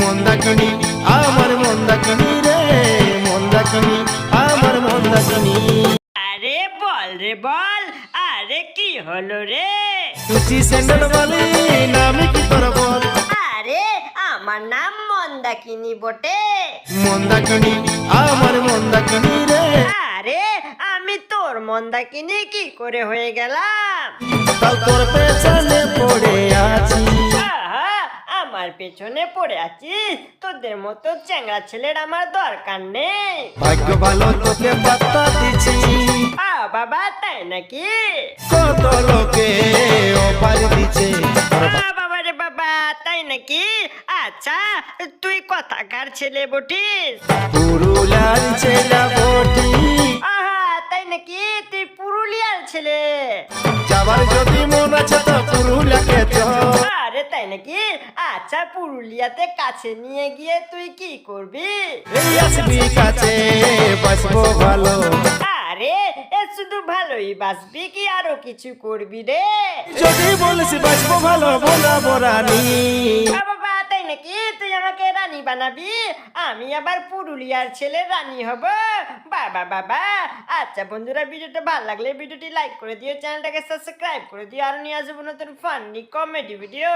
মন্দাকিনী আমার মন্দাকিনী রে মন্দাকিনী আমার মন্দাকিনী। আরে বল রে বল আরে কি হলো রে? তুচি স্যান্ডেল বলি নামে কি তোর বল? আরে আমার নাম মন্দাকিনী বটে। মন্দাকিনী আমার মন্দাকিনী রে। আরে আমি তোর মন্দাকিনী কি করে হয়ে গেলাম? তোর পেছনে পড়ে পেছনে পড়ে আছিস? তোদের মতো চ্যাংড়া ছেলের আমার দরকার নেই। ভাগ্য ভালো তোকে বার্তা দিছি আ বাবা তাই নাকি? কত লোকে অপার দিছে বাবা রে বাবা তাই নাকি? আচ্ছা তুই কথাকার ছেলে বটিস? পুরুলার ছেলা বটি। আহা তাই নাকি? তুই পুরুলিয়ার ছেলে। যাবার যদি মন আছে তাই নাকি? আচ্ছা পুরুলিয়াতে কাছে নিয়ে গিয়ে তুই কি করবি? এই আসবি কাছে বাসবো ভালো। আরে এ শুধু ভালোই বাসবি কি আরও কিছু করবি রে? যদি বলিস বাসবো ভালো বলা রানী আ বাবা তাই নাকি তুই আমাকে রানী বানাবি? আমি আবার পুরুলিয়ার ছেলে রানী হব। বাবা বাবা আচ্ছা বন্ধুরা, ভিডিওটা ভালো লাগলে ভিডিওটি লাইক করে দিও, চ্যানেলটাকে সাবস্ক্রাইব করে দিও, আর নিয়ে আসব নতুন ফানি কমেডি ভিডিও